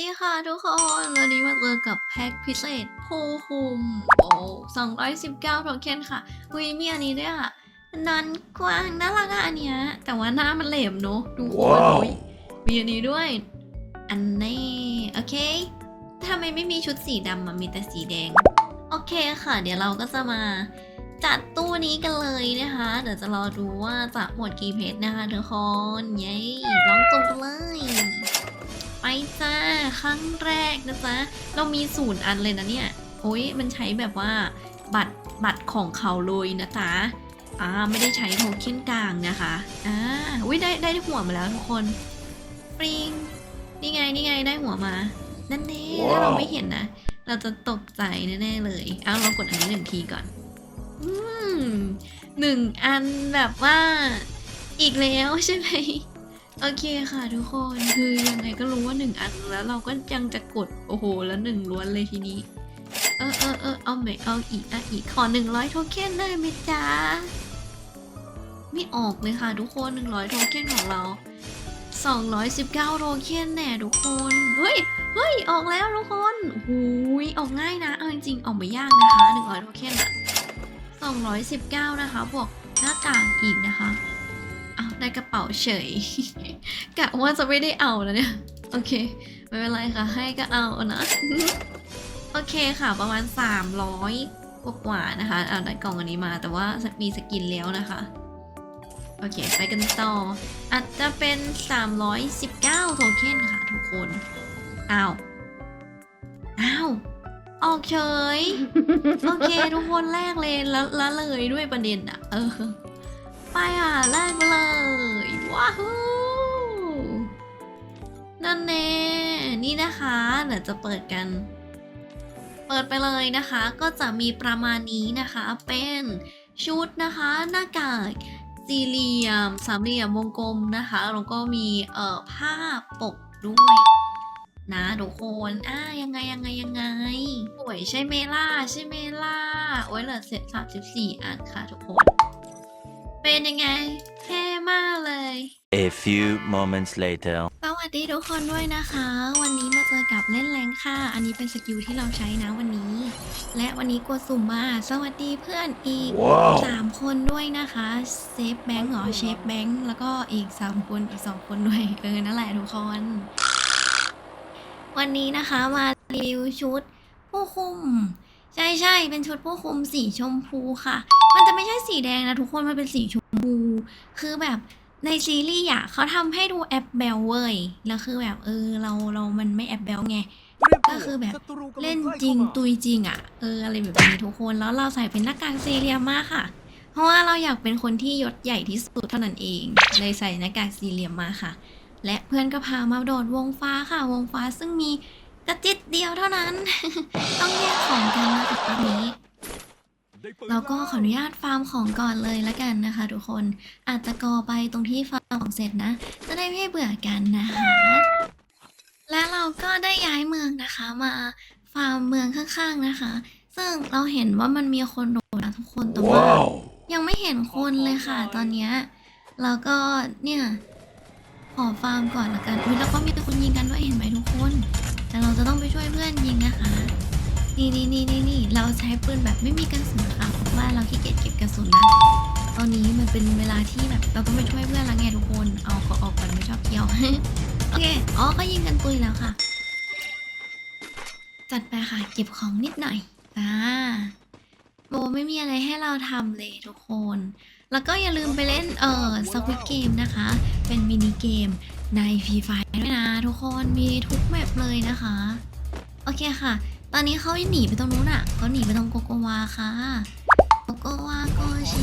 ดีค่ะทุกคน วันนี้มาเจอกับแพ็คพิเศษผู้คุมโอ้219โทเค็นค่ะอุยมีอันนี้ด้วยอะนันกว้างน่ารักอะอันเนี้ย แต่ว่าหน้ามันเหลมเนอะดูคนว้าวอุ๊ยมีอันนี้ด้วย อันนี้โอเคทำไมไม่มีชุดสีดำมันมีแต่สีแดง โอเคค่ะ เดี๋ยวเราก็จะมาจัดตู้นี้กันเลยนะคะ เดี๋ยวจะรอดูว่าจะหมดกี่เพจนะคะทุกคน เย้ลองจุ่มกันเลย ไปจ้าครั้งแรกนะจ๊ะ เรามีศูนย์อันเลยนะเนี่ย โอ้ยมันใช้แบบว่าบัตรบัตรของเขาเลยนะจ๊ะอ่าไม่ได้ใช้โทเค็นกลางนะคะอ่าอุ้ยได้ได้หัวมาแล้วทุกคนปริงนี่ไงนี่ไงได้หัวมา นั่นแน่ถ้าเราไม่เห็นนะ เราจะตกใจแน่ๆเลยเอาเรากดอันนี้หนึ่งทีก่อน อืมหนึ่งอันแบบว่า อีกแล้วใช่ไหม โอเคค่ะทุกคนคือยังไงก็รู้ว่าหนึ่งอันแล้วเราก็ยังจะกดโอ้โหแล้วหนึ่งล้วนเลยทีนี้ เออเออเออเอาไหมเอาอีกอะอีกขอหนึ่งร้อยโทเค็นได้ไหมจ๊ะไม่ออกเลยค่ะทุกคนหนึ่งร้อยโทเค็นของเราสองร้อยสิบเก้าโทเค็นแน่ทุกคนเฮ้ยเฮ้ยออกแล้วทุกคนโอ้ยออกง่ายนะเอาจริงๆออกไม่ยากนะคะหนึ่งร้อยโทเค็นอะสองร้อยสิบเก้านะคะบวกหน้ากากอีกนะคะ ได้กระเป๋าเฉยกะว่าจะไม่ได้เอาแล้วเนี่ย โอเค ไม่เป็นไรค่ะ ให้ก็เอานะ โอเคค่ะ ประมาณ 300กว่ากว่าๆนะคะเอาได้กล่องอันนี้มา แต่ว่ามีสกินแล้วนะคะ โอเค ไปกันต่อ อาจจะเป็น 319 โทเค็นค่ะทุกคนอ้าวอ้าวออกเฉย โอเค ทุกคนแรกเลยแล้วแล้วเลยด้วยประเด็นอะเออ ไปอะแรกไปเลยว้าวนั่นแน่นี่นะคะเดี๋ยวจะเปิดกัน เปิดไปเลยนะคะ ก็จะมีประมาณนี้นะคะเป็นชุดนะคะหน้ากากสี่เหลี่ยม สามเหลี่ยมวงกลมนะคะแล้วก็มีเอ่อผ้าปกด้วยนะทุกคนอ่ายังไงยังไงยังไงสวยใช่ไหมล่ะใช่ไหมล่ะโอ้ยเหลือเสร็จ34อันค่ะทุกคน เป็นยังไงเท่มากเลย A few moments later. สวัสดีทุกคนด้วยนะคะ วันนี้มาเจอกับเล่นแรงค่ะ อันนี้เป็นสกิลที่เราใช้นะวันนี้ และวันนี้กดสุ่มมาสวัสดีเพื่อนอีกว้าวสามคนด้วยนะคะเซฟแบงค์เหรอเชฟแบงค์แล้วก็อีกสามคนอีกสองคนด้วยเออนั่นแหละทุกคน วันนี้นะคะมารีวิวชุดผู้คุม ใช่ใช่เป็นชุดผู้คุมสีชมพูค่ะ มันจะไม่ใช่สีแดงนะทุกคนมันเป็นสีชมพู คือแบบในซีรีส์อะเขาทำให้ดูแอปเบลเว้ยแล้วคือแบบเออเราเรามันไม่แอปเบลไงก็คือแบบเล่นจริงตุยจริงอะเอออะไรแบบนี้ทุกคนแล้วเราใส่เป็นหน้ากากสี่เหลี่ยมมากค่ะ เพราะว่าเราอยากเป็นคนที่ยศใหญ่ที่สุดเท่านั้นเอง เลยใส่หน้ากากสี่เหลี่ยมมาค่ะ และเพื่อนก็พามาโดดวงฟ้าค่ะ วงฟ้าซึ่งมี กระจิตเดียวเท่านั้น ต้องแยกของกันนะคะตอนนี้เราก็ขออนุญาตฟาร์มของก่อนเลยละกันนะคะ ทุกคนอาจจะกอไปตรงที่ฟาร์มของเสร็จนะ จะได้ไม่เบื่อกันนะคะ และเราก็ได้ย้ายเมืองนะคะ มาฟาร์มเมืองข้างๆนะคะ ซึ่งเราเห็นว่ามันมีคนโดดนะทุกคนแต่ว่า Wow. ยังไม่เห็นคนเลยค่ะ ตอนเนี้ยแล้วก็เนี่ยขอฟาร์มก่อนละกันอุ้ยแล้วก็มีคนยิงกันด้วยเห็นไหมทุกคนแต่เรา จะต้องไปช่วยเพื่อนยิงนะคะ นี่นี่นี่นี่นี่เราใช้ปืนแบบไม่มีกระสุนค่ะเพราะว่าเราขี้เกียจเก็บกระสุนนะตอนนี้มันเป็นเวลาที่แบบเราต้องไปช่วยเพื่อนแล้วไงทุกคน เอาขอออกก่อนไม่ชอบเกี่ยวโอเค อ๋อ ก็ยิงกันตุยแล้วค่ะ จัดไปค่ะ เก็บของนิดหน่อย อ่าโบไม่มีอะไรให้เราทำเลยทุกคน แล้วก็อย่าลืมไปเล่นเอ่อสควิตเกมนะคะ เป็นมินิเกมในฟรีไฟด้วยนะทุกคนมีทุกแมปเลยนะคะ โอเคค่ะ ตอนนี้เขาหนีไปตรงนู้นอะเขาหนีไปตรงโกโกวาค่ะโกโกวาโกชิ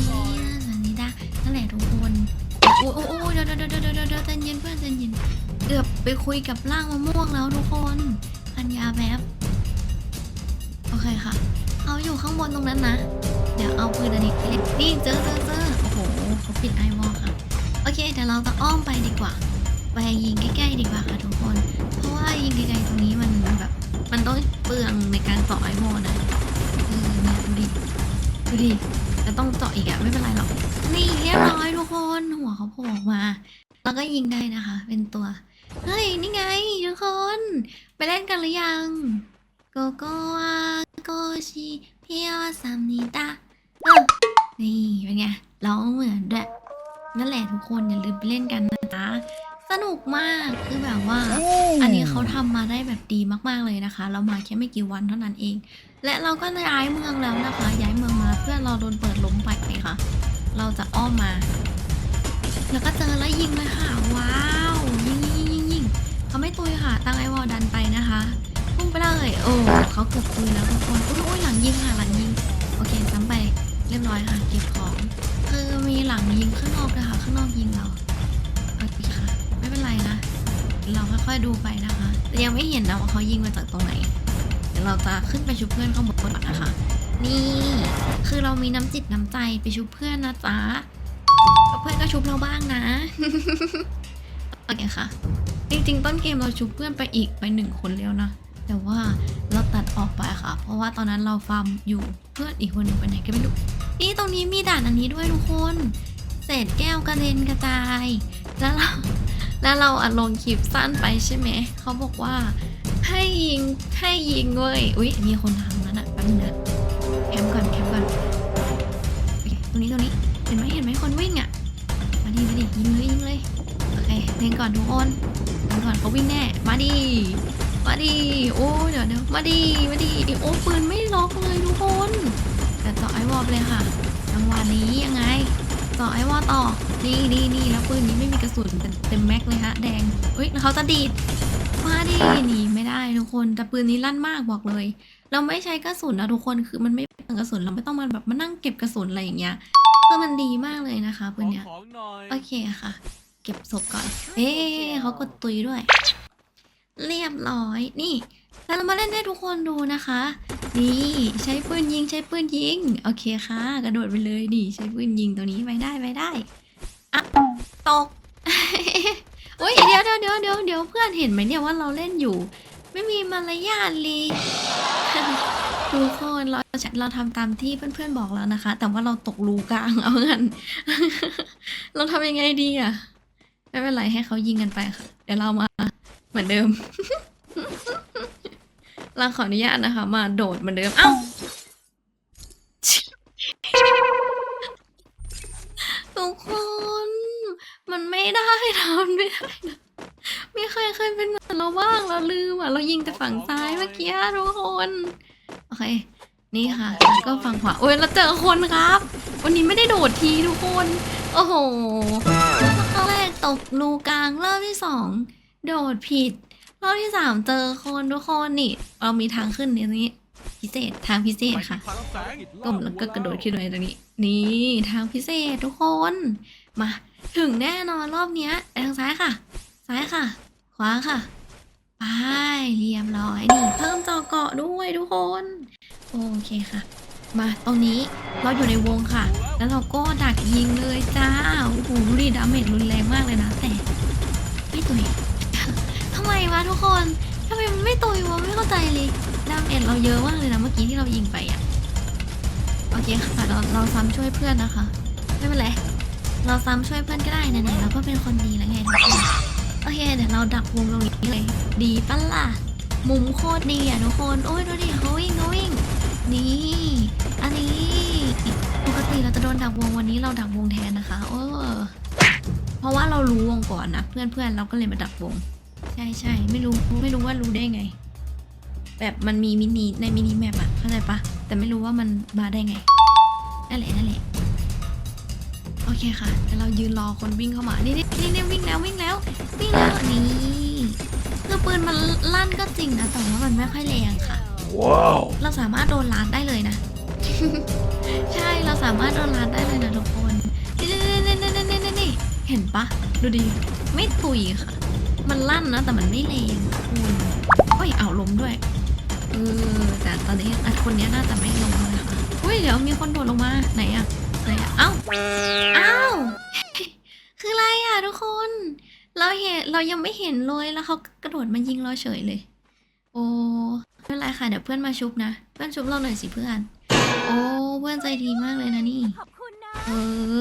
สันนิดานั่นแหละทุกคนโอ้โอ้โอ้เดี๋ยวเดี๋ยวเดี๋ยวเดี๋ยวใจเย็นเพื่อนใจเย็นเกือบไปคุยกับร่างมะม่วงแล้วทุกคนพันยาแบบโอเคค่ะเขาอยู่ข้างบนตรงนั้นนะ เดี๋ยวเอาปืนอันนี้ไปเล่นนี่เจอเจอเจอ ปิดไอวอลค่ะ โอเคเดี๋ยวเราจะอ้อมไปดีกว่า ไปยิงใกล้ๆดีกว่าค่ะทุกคน เพราะว่ายิงไกลๆตรงนี้มันแบบ มันต้องเปลืองในการต่อไอวอลนะเออเนี่ยดูดิดูดิจะต้องเจาะอีกอะไม่เป็นไรหรอก นี่เรียบร้อยทุกคนหัวเขาโผล่ออกมา แล้วก็ยิงได้นะคะ เป็นตัว เฮ้ย นี่ไงทุกคน ไปเล่นกันหรือยังโกโกวาโกชิเพียวซัมนิตาเออนี่เป็นไง ร้องเหมือนด้วยนั่นแหละทุกคนอย่าลืมไปเล่นกันนะจ๊ะสนุกมากคือแบบว่า อันนี้เขาทำมาได้แบบดีมากๆเลยนะคะ เรามาแค่ไม่กี่วันเท่านั้นเอง และเราก็ย้ายเมืองแล้วนะคะ ย้ายเมืองมาเพื่อนเราโดนเปิดล้มไปค่ะ เราจะอ้อมมา แล้วก็เจอแล้วยิงเลยค่ะว้าวยิงยิงยิงยิงเขาไม่ตุยค่ะ ตั้งไอวอลดันไปนะคะพุ่งไปเลยโอ้เขาเกือบตุยแล้วทุกคนอุ้ยอุ้ยหลังยิงค่ะหลังยิงโอเคซ้ำไปเรียบร้อยค่ะเก็บของคือ มีหลังยิงข้างนอกเลยค่ะข้างนอกยิงเราโอเคค่ะ ไม่เป็นไรนะ เราค่อยๆดูไปนะคะ แต่ยังไม่เห็นนะว่าเขายิงมาจากตรงไหน เดี๋ยวเราจะขึ้นไปชุบเพื่อนข้างบนก่อนนะคะ นี่ คือเรามีน้ำจิตน้ำใจไปชุบเพื่อนนะจ๊ะเพื่อนก็ชุบเราบ้างนะโอเคค่ะ จริงๆ ต้นเกมเราชุบเพื่อนไปอีกไปหนึ่งคนแล้วนะ แต่ว่าเราตัดออกไปค่ะ เพราะว่าตอนนั้นเราฟาร์มอยู่เพื่อนอีกคนหนึ่งไปไหนก็ไม่รู้ ตรงนี้มีด่านอันนี้ด้วยทุกคน เศษแก้วกระเด็นกระจาย แล้วเราแล้วเราอัดลงคลิปสั้นไปใช่ไหม เขาบอกว่า ให้ยิงให้ยิงเว้ย อุ๊ย มีคนทำนั้นอะแป๊บนึงนะแคมป์ก่อนแคมป์ก่อนโอเคตรงนี้ตรงนี้ เห็นไหมเห็นไหมคนวิ่งอะมาดิมาดิยิงเลยยิงเลยโอเคเล่นก่อนทุกคนเล่นก่อนเขาวิ่งแน่ มาดิมาดิโอ้เดี๋ยวเดี๋ยวมาดิมาดิโอ้ปืนไม่ล็อกเลยทุกคน แต่ต่อไอวอลไปเลยค่ะจังหวะนี้ยังไง ต่อไอวอลต่อ นี่นี่นี่แล้วปืนนี้ไม่มีกระสุนเต็มเต็มแม็กเลยฮะแดงเฮ้ยแล้วเขาจะดีดมาดิหนีไม่ได้ทุกคนแต่ปืนนี้ลั่นมากบอกเลย เราไม่ใช้กระสุนนะทุกคนคือมันไม่เป็นกระสุนเราไม่ต้องมาแบบมานั่งเก็บกระสุนอะไรอย่างเงี้ยคือมันดีมากเลยนะคะปืนเนี้ยของหน่อยโอเคค่ะ เก็บศพก่อน เอ๊ะเขากดตุยด้วย เรียบร้อยนี่แล้วเรามาเล่นให้ทุกคนดูนะคะ นี่ใช้ปืนยิง ใช้ปืนยิง โอเคค่ะ กระโดดไปเลยนี่ใช้ปืนยิงตัวนี้ไปได้ไปได้อะตกโอ้ยเดี๋ยวเดี๋ยวเดี๋ยวเดี๋ยวเดี๋ยวเพื่อนเห็นไหมเนี่ยว่าเราเล่นอยู่ ไม่มีมารยาทเลยทุกคนเราเราทำตามที่เพื่อนๆบอกแล้วนะคะ แต่ว่าเราตกรูกลางเอาเงินเราทำยังไงดีอะไม่เป็นไรให้เขายิงกันไปค่ะ เดี๋ยวเรามาเหมือนเดิม เราขออนุญาตนะคะ มาโดดเหมือนเดิม เอ้า ทุกคน มันไม่ได้ทำไม่ได้นะไม่เคยเคยเป็นเหมือนเราบ้างเราลืมอะ เรายิงแต่ฝั่งซ้ายเมื่อกี้ทุกคน โอเค นี่ค่ะแล้วก็ฝั่งขวาโอ้ยเราเจอคนครับ วันนี้ไม่ได้โดดทีทุกคน โอ้โหรอบแรกตกรูกลางรอบที่สองโดดผิด รอบที่สามเจอคนทุกคนนี่ เรามีทางขึ้นในนี้ พิเศษทางพิเศษค่ะก้มแล้วก็กระโดดขึ้นไปตรงนี้ นี่ทางพิเศษทุกคน มา ถึงแน่นอนรอบเนี้ยทางซ้ายค่ะ ซ้ายค่ะ ขวาค่ะไปเรียบร้อยนี่เพิ่มจอเกาะด้วยทุกคน โอเคค่ะ มาตรงนี้เราอยู่ในวงค่ะ แล้วเราก็ดักยิงเลยจ้าโอ้โหดูดิดาเมจรุนแรงมากเลยนะแต่ไม่ตุยทำไมวะทุกคนทำไมมันไม่ตุยวะไม่เข้าใจเลยดาเมจเราเยอะมากเลยนะเมื่อกี้ที่เรายิงไปอะโอเคค่ะเราเราซ้ำช่วยเพื่อนนะคะ ไม่เป็นไรเราซ้ำช่วยเพื่อนก็ได้ไหนๆเราก็เป็นคนดีแล้วไงทุกคนโอเคเดี๋ยวเราดักวงตรงนี้เลย ดีปะล่ะมุมโคตรดีอะทุกคนโอ้ยดูดิเขาวิ่งเขาวิ่งนี่อันนี้ปกติเราจะโดนดักวงวันนี้เราดักวงแทนนะคะ โอ้เพราะว่าเรารู้วงก่อนนะเพื่อนเพื่อนๆเราก็เลยมาดักวง ใช่ใช่ไม่รู้ไม่รู้ว่ารู้ได้ไง แบบมันมีมินิในมินิแมปอะเข้าใจปะแต่ไม่รู้ว่ามันมาได้ไงนั่นแหละนั่นแหละโอเคค่ะแต่เรายืนรอคนวิ่งเข้ามานี่นี่นี่นี่วิ่งแล้ววิ่งแล้ววิ่งแล้วนี่คือปืนมันลั่นก็จริงนะแต่ว่ามันไม่ค่อยแรงค่ะว้าวเราสามารถโดนลาดได้เลยนะ ใช่เราสามารถโดนลาดได้เลยนะทุกคนนี่นี่นี่นี่นี่นี่นี่เห็นปะดูดิไม่ตุยค่ะ มันลั่นนะ แต่มันไม่แรงคุณโอ้ยเอาล้มด้วย เออ แต่ตอนนี้คนนี้น่าจะไม่ลงแล้วนะคะอุ้ยเดี๋ยวมีคนโดดลงมา ไหนอะไหนอะเอ้าเอ้าคืออะไรอะทุกคน เราเห็นเรายังไม่เห็นเลยแล้วเขากระโดดมายิงเราเฉยเลย โอ้ไม่เป็นไรค่ะเดี๋ยวเพื่อนมาชุบนะ เพื่อนชุบเราหน่อยสิเพื่อน โอ้เพื่อนใจดีมากเลยนะนี่ เอ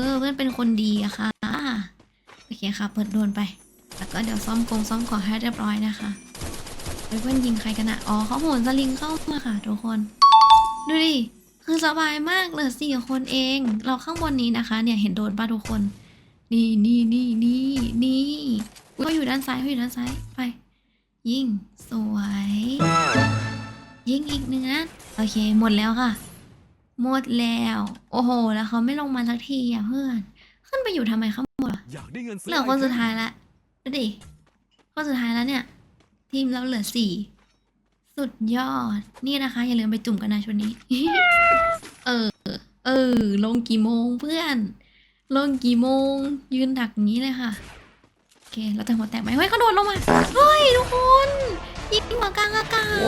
อ เพื่อนเป็นคนดีอะค่ะ โอเคค่ะ เปิดโดนไป แล้วก็เดี๋ยวซ่อมกงซ่อมก่อนให้เรียบร้อยนะคะเฮ้ยเพื่อนยิงใครกันอะอ๋อเขาโหนสลิงเข้ามาค่ะทุกคน ดูดิ คือสบายมากเหลือสี่คนเอง เราข้างบนนี้นะคะ เนี่ยเห็นโดนป่ะทุกคน นี่นี่นี่นี่นี่ก็อยู่ด้านซ้ายเขาอยู่ด้านซ้าย ไป ยิงสวย ยิงอีกหนึ่งนัดโอเค หมดแล้วค่ะ หมดแล้ว โอ้โห แล้วเขาไม่ลงมาสักทีอะเพื่อน ขึ้นไปอยู่ทำไมข้างบนอะอยากได้เงินซื้เหลือคนสุดท้ายละ ดูดิคนสุดท้ายแล้วเนี่ย ทีมเราเหลือสี่สุดยอด นี่นะคะ อย่าลืมไปจุ่มกันนะชุดนี้ เออ เออ ลงกี่โมงเพื่อน ลงกี่โมง ยืนดักอย่างนี้เลยค่ะ โอเค เราแต่หัวแตกไหมเฮ้ยเขาโดดลงมา เฮ้ย ทุกคน ยิงหัวกลางอากาศ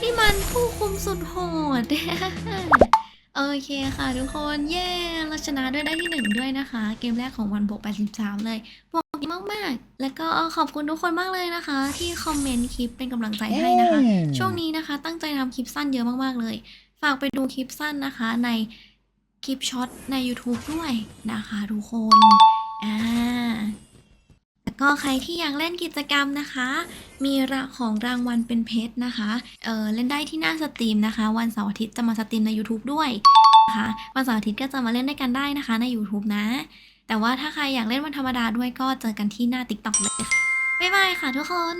นี่มันผู้คุมสุดโหด โอเคค่ะทุกคน เย้ เราชนะด้วยได้ที่หนึ่งด้วยนะคะ เกมแรกของวันบวก83 เลยบวก ดีมากๆ แล้วก็ขอบคุณทุกคนมากเลยนะคะ ที่คอมเมนต์คลิปเป็นกำลังใจให้นะคะช่วงนี้นะคะ ตั้งใจทำคลิปสั้นเยอะมากๆเลย ฝากไปดูคลิปสั้นนะคะ ในคลิปช็อตใน YouTube ด้วยนะคะทุกคนอ่าแล้วก็ใครที่อยากเล่นกิจกรรมนะคะ มีระของรางวัลเป็นเพชรนะคะเออเล่นได้ที่หน้าสตรีมนะคะ วันเสาร์อาทิตย์จะมาสตรีมใน YouTube ด้วยนะคะวันเสาร์อาทิตย์ก็จะมาเล่นด้วยกันได้นะคะใน YouTube นะ แต่ว่าถ้าใครอยากเล่นวันธรรมดาด้วยก็เจอกันที่หน้า TikTok เลยค่ะบ๊ายบายค่ะทุกคน